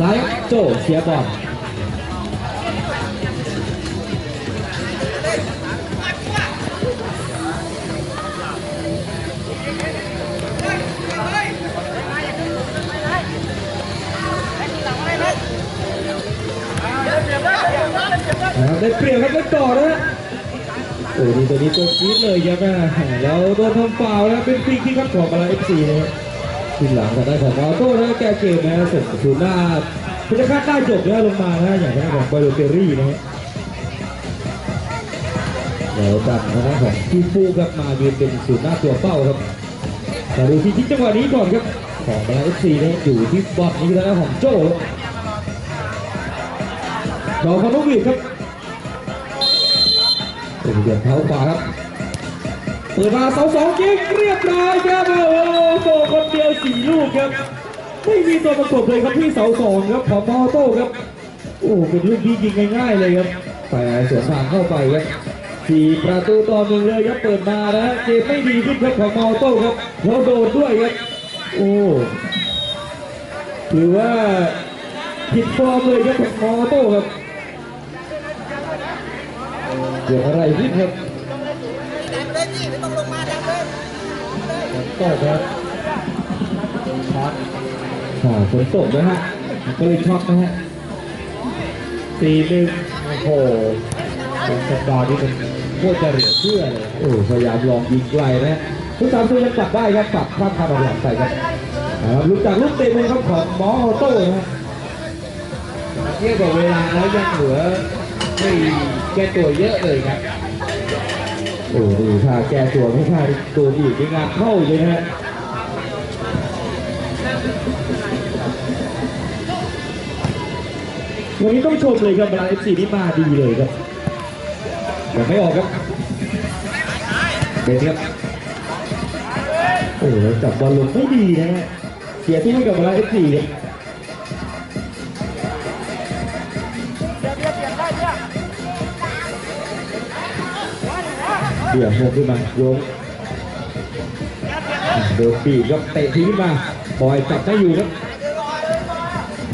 ซ้ายโจเสียบอลนะครับได้เปรียบครับได้ต่อนะโอ้ดีตัวนี้ตัวจี๊ดเลยครับแม่แล้วโดนทำฟาวแล้วเป็นฟรีคิกครับของมาลาเอฟซีนะครับ ทีหลังทางด้านของมอโต้นะแกเกมนะส่งประตูหน้าพิจารณาได้จบนะลงมานะอย่างทางด้านของบาโลเตอรี่นะฮะแล้วจากทางด้านของพี่ฟูครับมายืนเป็นศูนย์หน้าตัวเป้าครับมาดูที่ที่จังหวะนี้ก่อนครับของมาลาเอฟซีนะอยู่ที่บอลนี้แล้วของโจ้ดอกพนุวิทครับเป็นเหยียบเท้าขวาครับ เปิดมาเสาสองยิงเรียบร้อยครับโอ้โหคนเดียวสี่ลูกครับ ไม่มีตัวประกบเลยครับที่เสาสองครับของมอโต้ครับ โอ้เป็นลูกที่ยิงง่ายๆเลยครับแต่สวนทางเข้าไปครับสี่ประตูต่อหนึ่งเลยครับเปิดมานะเกมไม่ดีขึ้นครับของมอโต้ครับแล้วโดนด้วยครับ โอ้ถือว่าผิดฟอร์มเลยครับของมอโต้ครับเกิดอะไรขึ้นครับ ไม่ต้องลงมาดังเลยตกครับช็อตอ่าฝนตกนะฮะ ก็เลยช็อตนะฮะสี่หนึ่งโอ้โหสัปดาห์นี้เป็นโคตรจะเหลือเชื่อเลยโอ้พยายามลองยิงไกลนะทุกสามตัวยังปรับได้ครับปรับข้ามคาร์บอนหลังใส่ครับลูกจากลูกเตะมุมครับของมออโต้นะฮะเทียบกับเวลาแล้วยังเหลือไม่แก้ตัวเยอะเลยครับ โอ้ดูท่าแก้ตัวไม่ท่าตัวดีดในงานเข้าเลยนะฮะวันนี้ต้องชมเลยครับบราเอฟซีนี่มาดีเลยครับยังไม่ออกครับเบนครับโอ้โหจับบอลลงไม่ดีนะฮะเสียที่ให้กับบราเอฟซีครับ เดี่ยวโผล่ขึ้นมาโยงโดนปีกกับเตะทิ้งมาบอยจับได้อยู่ครับ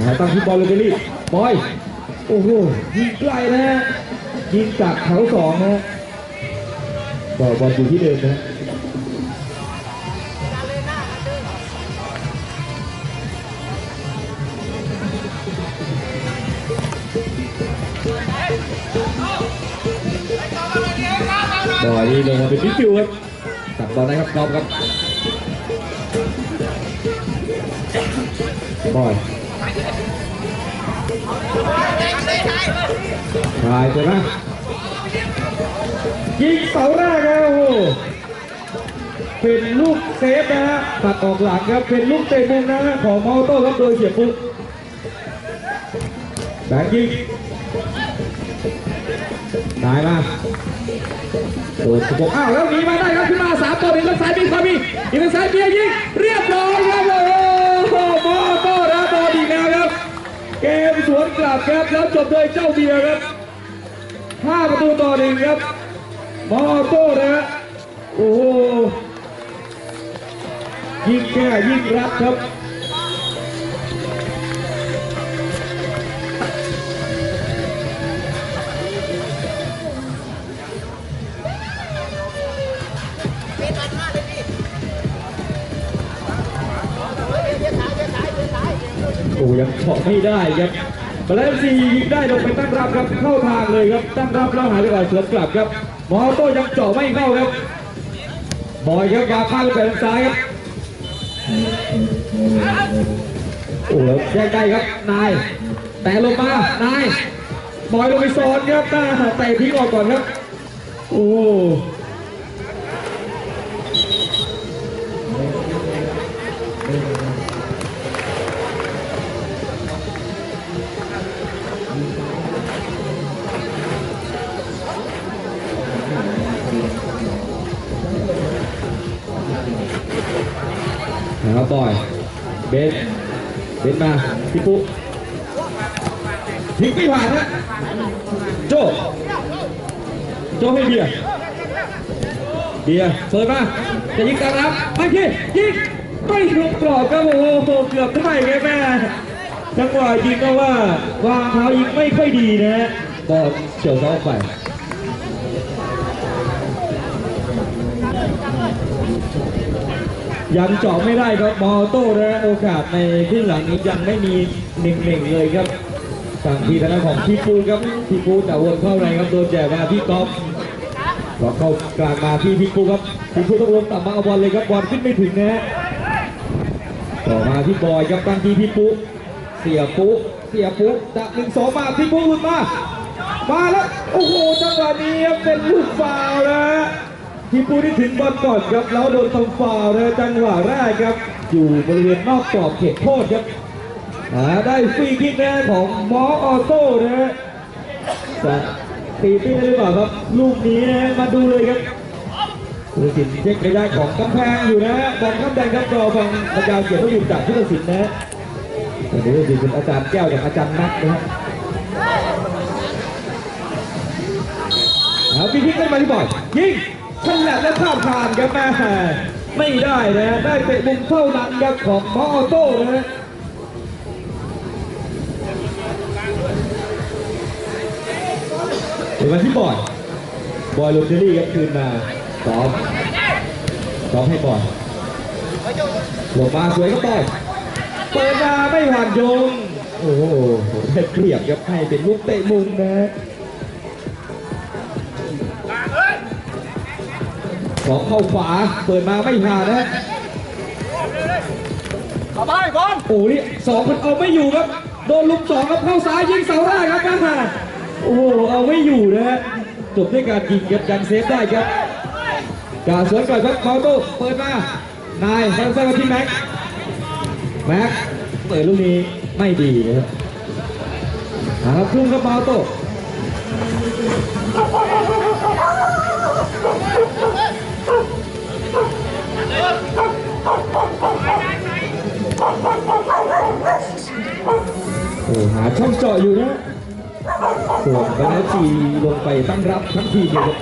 มาตั้งที่บอลเลยเบลลี่บอย โอ้โหยิงไกลนะฮะยิงจากแถวสองนะฮะบอลบอลอยู่ที่เดิมนะ บอยนี่ลงมาเป็นพิคิวครับตัดบอลได้ครับกอล์ฟครับบอยทายใช่ไหมยิงเสาแรกครับโอ้เป็นลูกเซฟนะฮะตัดออกหลังครับเป็นลูกเตะมุมนะฮะของมอโต้ครับโดยเสียปุ๊บแบงยิงตายมา โดนสะกอ้าวแล้วหนีมาได้ครับขึ้นมาสามตัวหนึ่งทางซ้ายมีความมีอีกทางซ้ายเบียร์ยิงเรียบร้อยครับโอ้โหมอโต้นะบอลอีกแล้วครับเกมสวนกลับครับแล้วจบโดยเจ้าเบียร์ครับห้าประตูต่อหนึ่งครับมอโต้นะฮะโอ้โหยิงแก่ยิงรักครับ อ้ยังเฉาะไม่ได้ครับบอลเลนซียิงได้ลงไปตั้งรับครับเข้าทางเลยครับตั้งรับแล้วหายไปก่อนสวนกลับครับมอโต้ยังเจาะไม่เข้าครับบอยครับวางข้างไปทางซ้ายครับโอ้แล้วแยกได้ครับนาย แต่ลงมานายบอยลงไปซ้อนครับหน้าแต่ทิ้งออกก่อนครับโอ้ นะครับบอยเบนเบนมาพี่ปุ๊พลิกไม่ผ่านนะโจโจให้เบียร์เบียร์เปิดมาจะยิงกลางรับไม่คิดยิงไม่ลงกรอบครับโอ้โหเกือบได้ไงแม่จังหวะยิงก็ว่าวางเท้ายิงไม่ค่อยดีนะฮะบอลเฉียวเท้าไป ยังเจาะไม่ได้ครับมอโต้นะฮะโอกาสในครึ่งหลังนี้ยังไม่มีหนึ่งหนึ่งเลยครับทางทีทางด้านของพี่ปูครับพี่ปูแต่วนเข้าในครับโดนแจกมาพี่ก๊อฟก็เข้ากลางมาที่พี่ปูครับพี่ปูต้องลงต่ำมาเอาบอลเลยครับบอลขึ้นไม่ถึงนะฮะต่อมาที่บอยครับตั้งที่พี่ปูเสียปูเสียปูจากหนึ่งสองมาพี่ปูหลุดมามาแล้วโอ้โหจังหวะนี้เป็นลูกฟาวล์นะ ที่ปูนี่ถึงบอลก่อนครับแล้วโดนทำฟาวล์นจังหวะแรกครับ อยู่บริเวณนอกกรอบเขตโทษครับอ่าได้ฟรีคิกแนะของมอออโต้นะฮะจะตีตื้นได้หรือเปล่าครับ ลูกนี้นะมาดูเลยครับผู้สินเช็คระยะของกำแพงอยู่นะฮะบอลข้ามแดงครับรอฟังอาจารย์เกียรติอยู่จากผู้ตัดสินนะฮะผู้สินเป็นอาจารย์แก้วกับอาจารย์นัทนะฮะเอาพี่พิกได้มาที่บอลยิง ฉลับและข้ามผ่านครับแม่ไม่ได้นะได้เตะมุมเท่านั้นครับของมออโต้นะฮะเดี๋ยวมาที่บอลบอยลูเดอรี่ครับคืนมาซ้อมซ้อมให้บอลลงมาสวยก็ต่อยเปิดมาไม่ผ่านยงโอ้โหได้เปรียบครับให้เป็นลูกเตะมุมนะ ฮะสองเข้าขวาเปิดมาไม่ผ่านนะเข้าไปบอลโอ้นี่สองคนเอาไม่อยู่ครับ โดนลุมสองครับเข้าซ้ายยิงเสาแรกครับแม่โอ้โหเอาไม่อยู่นะฮะจบด้วยการยิงครับยังเซฟได้ครับการสวนก่อนครับมาโต้เปิดมานายสั้นๆมาที่แม็กแม็กเปิดลูกนี้ไม่ดีนะครับหาครับครึ่งครับมาโต้ อ้หาช่องเจาะอยู่นะส่วนบรรณจีลงไปตั้งรับทั้งทีมเลยครับ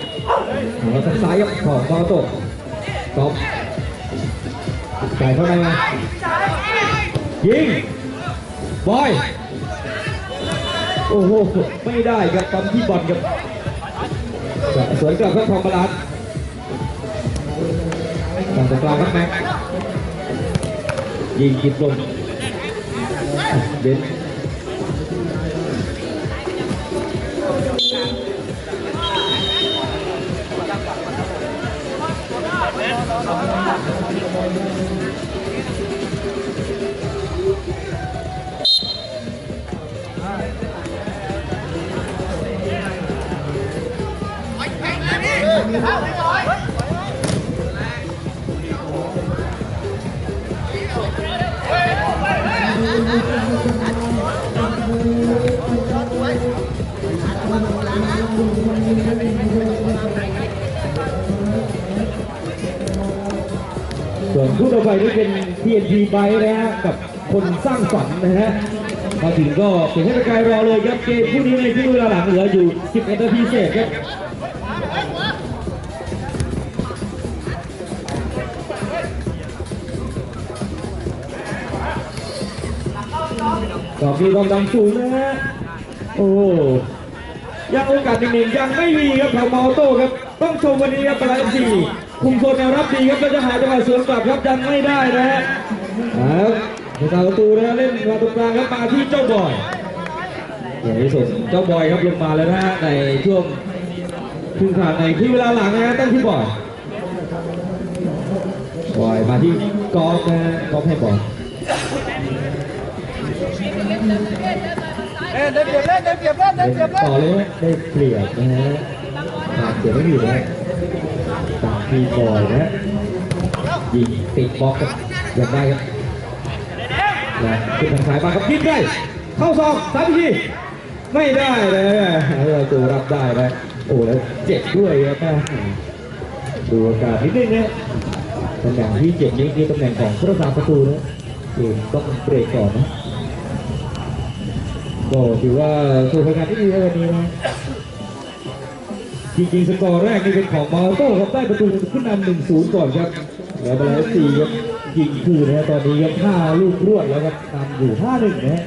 หาทางซ้ายครับของมาโต้ตบใส่เข้าในมายิงบอย โอ้โห ไม่ได้ครับตำที่บอลครับสวนกลับครับทองบาลานซ์ฝั่งตรงกลางครับแม็กยิงกิดลงเบน 何? คู่ต่อไปนี่เป็น TNT ไบนะฮะกับคนสร้างฝันนะฮะมาถึงก็เป็นให้ประกายรอเลยครับเกมคู่นี้ในที่เวลาหลังเหลืออยู่ 11นาทีเศษครับก็มีความดังสูงนะฮะโอ้ยังโอกาสหนึ่งยังไม่มีครับของมอโต้ครับ ต้องชมวันนี้ครับปลายสี่ คุมโซนแนวรับดีครับแล้วจะหาจังหวะสวนกลับครับยังไม่ได้นะฮะครับในทางประตูนะฮะเล่นมาตรงกลางครับมาที่เจ้าบอยอย่างที่สุดเจ้าบอยครับลงมาแล้วนะฮะในช่วงครึ่งทางในที่เวลาหลังนะฮะตั้งที่บอยบอยมาที่กอล์ฟนะฮะกอล์ฟให้บอยเอ้ยเดินเก็บเล่นเดินเก็บเล่นเดินเก็บเล่นต่อเลยได้เปรียบนะฮะตามเสียไม่อยู่นะตาม พีบอยนะยิงติดบล็อกครับยังได้ครับนะขึ้นทางซ้ายมาครับยิงได้ เข้าซองสามทีไม่ได้เลยเราตัวรับได้นะโอ้แล้วเจ็บด้วยครับดูอาการนิดนึงนะตำแหน่งที่เจ็บนี้คือตำแหน่งของผู้รักษาประตูนะเกมต้องเบรกก่อนนะก็ถือว่าสู่ผลงานที่ดีในวันนี้นะ จริงๆสกอร์แรกนี่เป็นของมาโต้ครับได้ประตูขึ้นนำหนึ่งศูนย์ก่อนครับแล้วบอลเอฟซีครับยิงคืนนะตอนนี้ครับห้าลูกรวดแล้วครับนำอยู่ห้าหนึ่งนะฮะ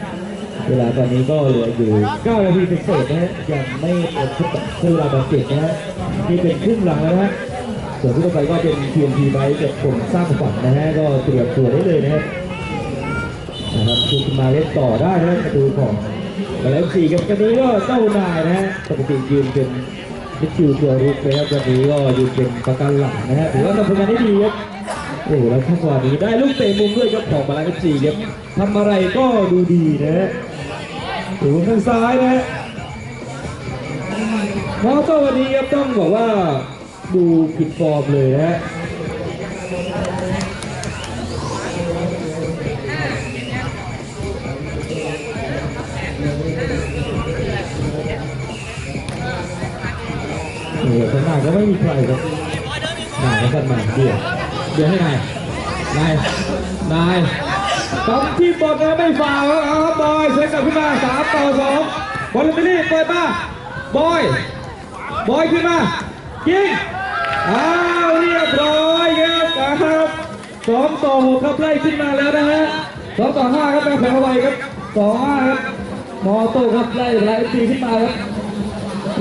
เวลาตอนนี้ก็เหลืออยู่9นาทีเศษนะฮะยังไม่หมดชุดคือเวลาบาดเจ็บนะฮะนี่เป็นครึ่งหลังแล้วนะฮะส่วนที่ต่อไปก็เป็น TNT ไบกับผมสร้างฝันนะฮะก็เตรียมตัวได้เลยนะฮะนะครับคือมาเล่นต่อได้นะประตูของมาแล้วสี่กับกันนี้ก็เจ้านายนะฮะปกติยืนเป็น มิดฟิลด์ตัวรุกนะครับวันนี้ก็ยืนเป็นประกันหลังนะฮะถือว่าทำผลงานได้ดีครับโอ้โหแล้วจังขวานี้ได้ลูกเตะมุมด้วยครับของมาลาเอฟซีครับทำอะไรก็ดูดีนะฮะถือว่าข้างซ้ายนะฮะมอเตอร์วันนี้ครับต้องบอกว่าดูผิดฟอร์มเลยนะฮะ โอ้โหข้างหน้าก็ไม่มีใครครับนายกันมาเดี๋ยวเดี๋ยวให้นายนายนายตอมที่บอลนะไม่ฟาครับบอยเช็คกลับขึ้นมาสามต่อสองบอลลูนไปนี่เปิดมาบอยบอยขึ้นมายิงอ้าวเรียบร้อยครับครับสองต่อหกครับไล่ขึ้นมาแล้วนะฮะสองต่อห้าครับแบงค์แผงไวครับสองห้าครับมอโต้ครับไล่ไล่ตีขึ้นมาครับ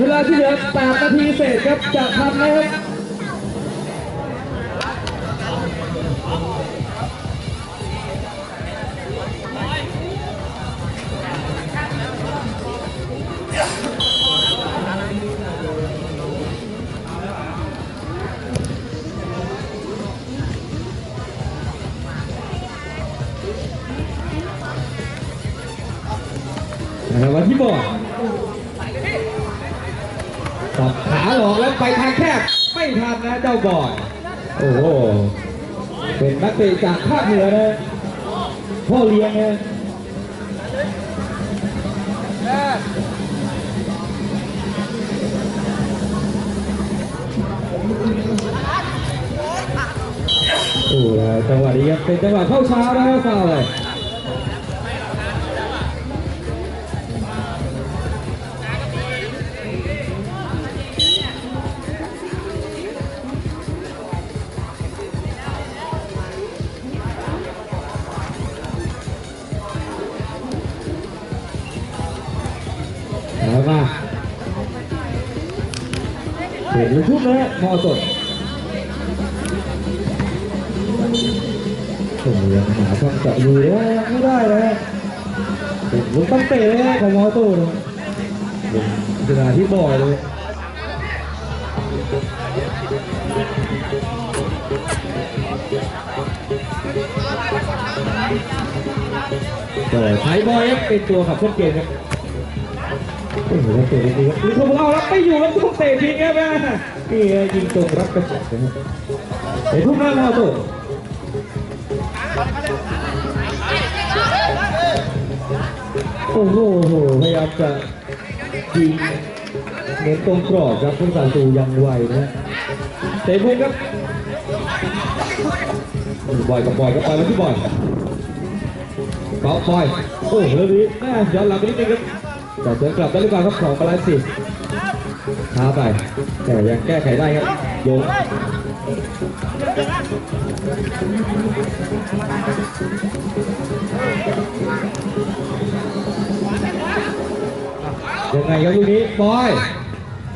เวลาที่เหลือแปดนาทีเศษครับจะทำนะครับนะครับวันที่บอก หลอกแล้วไปทางแคบไม่ทันนะเจ้าบอย โอ้โห เป็นนักเตะจากภาคเหนือนะพ่อเลี้ยงนะโอ้โหจังหวะนี้ครับเป็นจังหวะเข้าช้านะครับฟาวเลย เห็นลูทุ่งนะฮะพอสดโอ้ยังหาช่องจับอยู่เลยไม่ได้เลยเป็นลูกตั้งเตะเลยของมอโต้เลยเป็นขนาดที่บ่อยเลยแต่ไทยบอยครับเป็นตัวขับเคลื่อนเกมครับ โอ้โหเตะดีครับมีคนเอาแล้วไม่อยู่แล้วต้องเตะทิ้งครับแม่นี่ยิงตรงรับกระจับนะครับเตะทุ่มหน้ามาตัวโอ้โหพยายามจะยิงเน้นตรงกรอบครับผู้สาตูยังไวนะเตะพุ่งครับบอยกับบอยกับไปแล้วที่บอยกอล์ฟบอยโอ้โหแล้วนี้แม่ย้อนหลังไปนิดนึงครับ แต่เดินกลับได้หรือเปล่าครับของปลาสิช้าไป แต่ยังแก้ไขได้ครับโยงยังไงครับลูกนี้บอย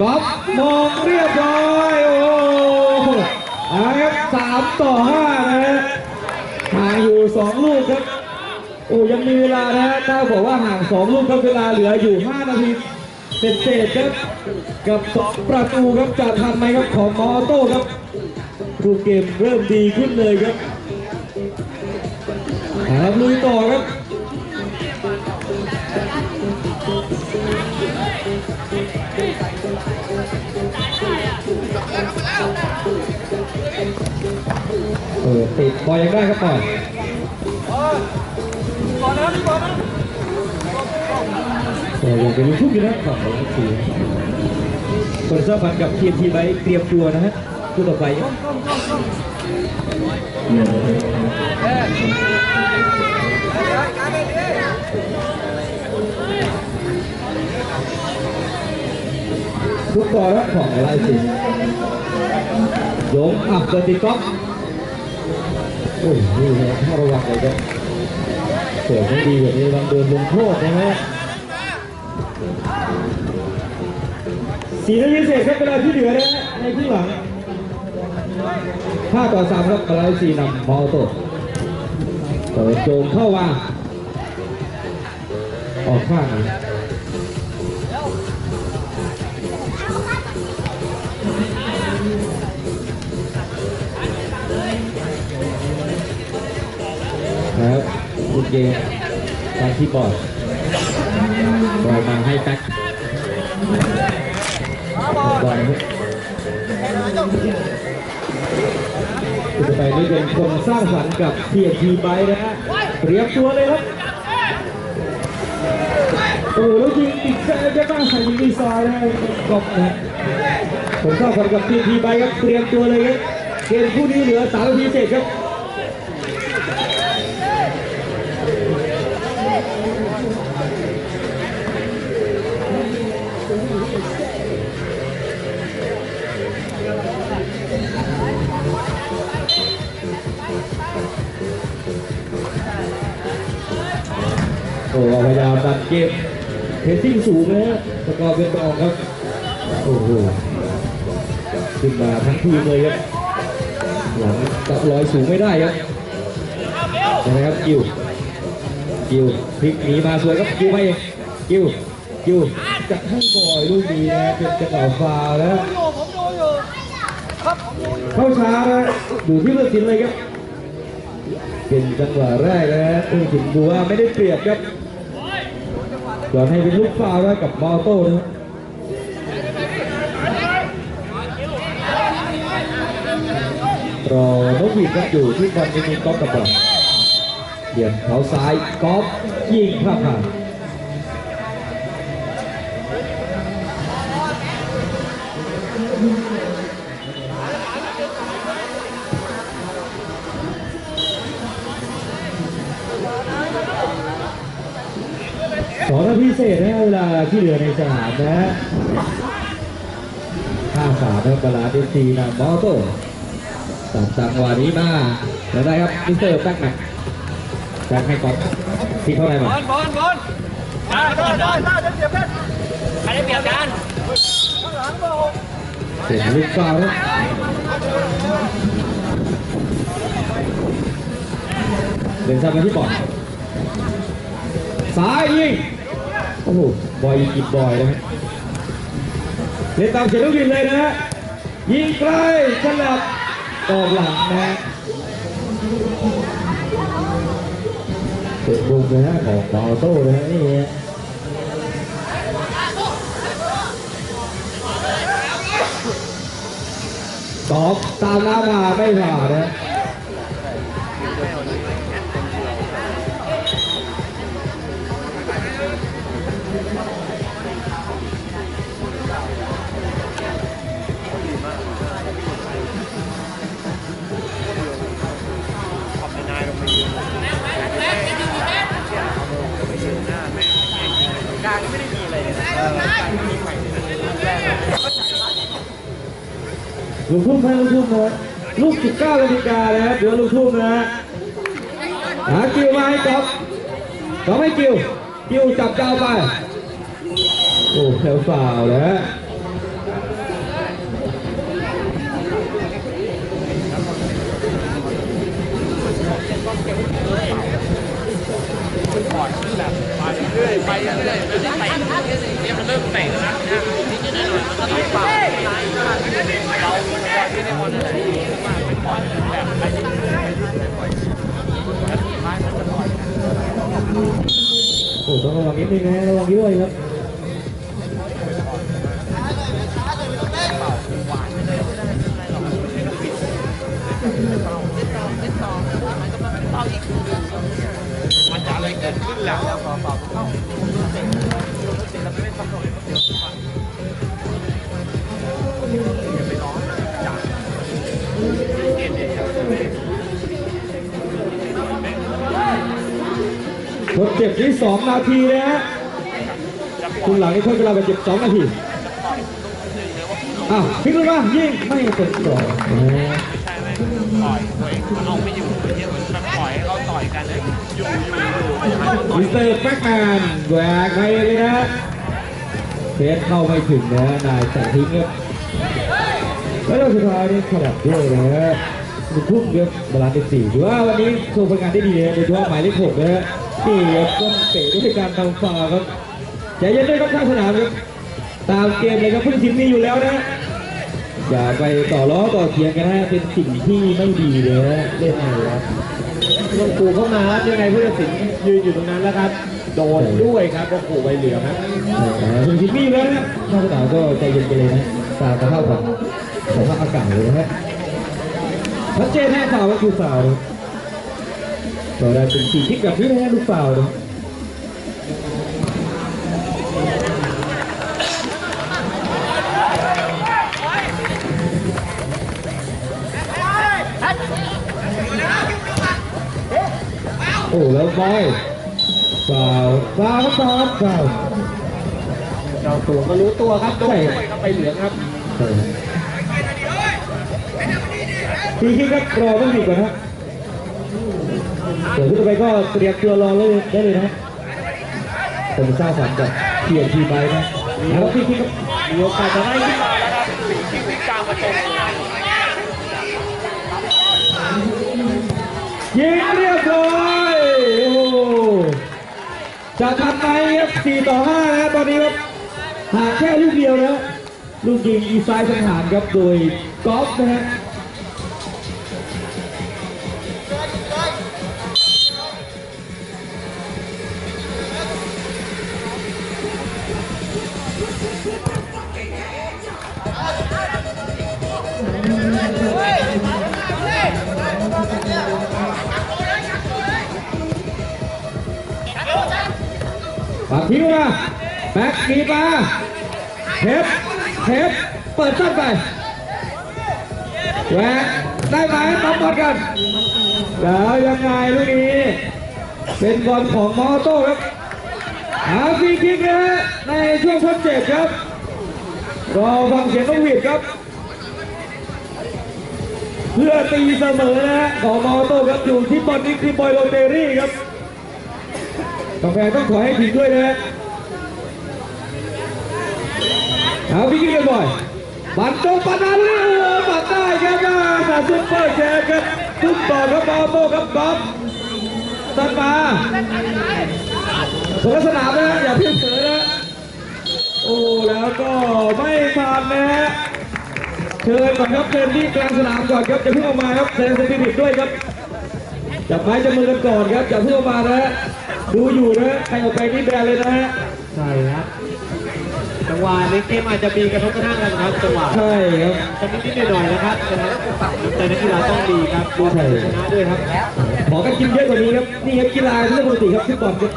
ก๊อฟมองเรียบร้อยโอ้โหอาครับสามต่อห้านะฮะห่างอยู่สองลูกครับ โอ้ยังมีเวลานะฮะถ้าบอกว่าห่างสองลูกครับเวลาเหลืออยู่ 5 นาทีเศษเศษครับ กับสองประตูครับจะทันไหมครับของมอโต้ครับรูปเกมเริ่มดีขึ้นเลยครับเอาครับลุยต่อครับเออติดบอลยังได้ครับบอ แต่ยังเป็นลูกทุ่งอยู่นะฝั่งของทีมคนเสร้างพันกับทีมทีไว้เตรียมตัวนะฮะคู่ต่อไปทุกบอลครับของอะไรสิโยงอับเดินตีก๊อฟโอ้โหนี่นะถ้าระวังเลยครับ เปิดไม่ดีแบบนี้ลองโดนลงโทษนะฮะสี่นาทีเศษครับเวลาที่เหลือนะฮะในครึ่งหลังห้าต่อสามครับมาเลเซียนำมอโต้เปิดโจมเข้าว่าออกข้าง เกมการที่บอร์ดปล่อยมาให้แบ็คบอลจะไปนี่เป็นคนสร้างสรรค์กับ TNT ไปนะฮะเรียมตัวเลยครับโอ้แล้วยิงติดแซงจะบ้างใส่ยิงดีไซน์นะกบนะผมสร้างสรรค์กับ TNT ไปครับเตรียมตัวเลยครับเกมคู่นี้เหลือ3นาทีเสร็จครับ ดันเกมเพสซิ่งสูงนะฮะสกอร์เป็นต่อครับ โอ้โหขึ้นมาทั้งทีมเลยครับหลังกับลอยสูงไม่ได้ครับนะครับกิวกิวพลิกหนีมาสวยครับกิวไปเองกิวกิวจะให้บอยลูกนี้นะเป็นจังหวะฟาวล์แล้วอยู่ผมดูอยู่ครับผมดูอยู่เข้าช้านะอยู่ที่เลือดสินเลยครับเป็นจังหวะแรกนะฮะซึ่งถึงดูว่าไม่ได้เปรียบครับ ก่อนให้เป็นลูกฟาวล์นะกับมอโต้นะรอนกหวีดครับอยู่ที่บอลนี้มีก๊อฟกับบอลเหลี่ยมเขาซ้ายก๊อฟยิงพลาดผ่าน องนาทีเศษนะเวลาที่เหลือในสนามนะฮะห้าสามนะกลาเดนซีนะมอโต้ตัดจังหวะนี้มาแล้วได้ครับมิสเตอร์แบ็กแมนแบ็กให้ก๊อฟที่เข้าในบมาบอลบอลบอลได้ได้ได้ได้เดี๋ยวเปรียบเล่นใครได้เปรียบกันหลังเบอร์หกเสียงลูกฟาวล์นะเดินซ้ำมาที่บอลซ้ายยิง โอ้โหบอยยิงกินบอยเลยฮะเล่นตามเสียงลูกบินเลยนะฮะยิงไกลฉลับออกหลังนะฮะเตะบุกเลยฮะของบอโต้เลยฮะนี่ฮะตอบตามหน้ามาไม่ผ่านนะ ลูกทุ่มนะลูกทุ่มนะลูก19นาฬิกานะครับเดี๋ยวลูกทุ่มนะฮะหากิวมาให้ก๊อฟก๊อฟให้กิวกิวจับดาวไปโอ้แถวฝ่าวนะฮะเรื่อยไปเรื่อยเรื่อยไปเนี่ยมันเริ่มเตะ โอ้ต้องระ ทดเจ็บที่2นาทีนะฮะคุณหลังนี่ทดเวลาไปเจ็บ2นาทีอ้าวพลิกลยมายิงไม่เป็นกรอบนะฮะใช่ไหมต่อยตัวเองเอาไม่อยู่เนี่ยเหมือนปล่อยให้เขาต่อยกันเลยมิสเตอร์แบ็กแมนแหวกไปเลยนะเพชรเข้าไม่ถึงนะนายแต่ทิ้งครับแล้วสุดท้ายนี่ขนาดด้วยนะฮะมุนทุ่มครับบาลานซ์ที่สี่ถือว่าวันนี้โชว์ผลงานได้ดีนะโดยเฉพาะหมายเลขหกนะฮะ ที่ครับต้องเตะด้วยการทำฟาวครับใจเย็นด้วยครับข้างสนามครับตามเกมเลยครับผู้ตัดสินมีอยู่แล้วนะอย่าไปต่อล้อต่อเถียงกันนะเป็นสิ่งที่ไม่ดีเลยนะเล่นอะไรครับต้องขู่เข้ามาครับยังไงผู้ตัดสินยืนอยู่ตรงนั้นแล้วครับ โดนด้วยครับก็ขู่ใบเหลืองครับแต่คุณคิดมีอยู่แล้วนะข้างสนามก็ใจเย็นไปเลยนะตามสภาพของสภาพอากาศเลยนะฮะชัดเจนแน่ฝ่าวก็คือฝ่าว ต่อได้เป็นสี่ทิศแบบนี้นะฮะลูกฝ่าวเลยโอ้แล้วบอยฝ่าวฝ่าวครับฝ่าวครับฝ่าวเจ้าตัวก็รู้ตัวครับโดนด้วยครับใบเหลืองครับใช่ครับทีคิดครับรอต้องหยุดก่อนฮะ เดี๋ยวขึ้นไปก็เตรียมตัวรอเลยได้เลยนะผมสร้าสรรค์กับเพียรทีไปนะแล้วพี่คิดครับมีโอกาสจะได้ขึ้นมาที่วิ่งกลางประตูยิงเรียบร้อยโอ้จะทันไหมครับ4ต่อ5นะตอนนี้ครับหาแค่ลูกเดียวนะลูกยิงอีไซด์สังหารครับโดยกอล์ฟนะฮะ ปาทิ้งมาแบ็กมีมาเทปเทปเปิดสั้นไปแหวกได้ไหมต้องบอลกันแล้วยังไงลูกนี้ เป็นบอลของมอโต้ครับหาฟรีคิกนะฮะในช่วงทดเจ็บครับรอฟังเสียงนกหวีดครับ เพื่อตีเสมอนะฮะของมอโต้ครับอยู่ที่บอลนี้คือบอยโรเตอรี่ครับ กาแฟต้องขอให้ถึงด้วยนะฮะเอาพี่กินกันบ่อยบันโตปันนันเลยโอ้โหปัดได้ครับมาซุปเปอร์แชร์ครับทุกต่อครับบอโต้ครับก๊อฟตัดมาสวนสนามนะอย่าเพิ่งเสือนะโอ้แล้วก็ไม่ผ่านนะฮะเชิญก่อนครับเชิญที่กลางสนามก่อนครับจะเพิ่งออกมาครับแสดงสปิริตด้วยครับจับไม้จับมือกันก่อนครับอย่าเพิ่งออกมานะฮะ ดูอยู่นะฮะใครออกไปนี่แบนเลยนะฮะใช่ครับจังหวะในเกมอาจจะมีกระทบกระทั่งกันครับจังหวะใช่ครับจะนิดนิดๆหน่อยๆนะครับฉะนั้นน้ำใจนักกีฬาต้องดีครับดูแพ้ชนะด้วยครับขอกันกินเยอะกว่านี้ครับนี่ครับกีฬาเรื่องปกติครับฟุตบอลครับ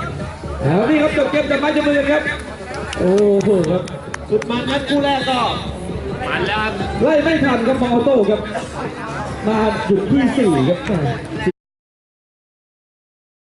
แล้วนี่ครับจบเกมจับไม้จับมือกันครับ โอ้โหครับสุดมันครับคู่แรกก็มันแล้วครับไล่ไม่ทันครับมอโต้ครับมาหยุดที่สี่ครับ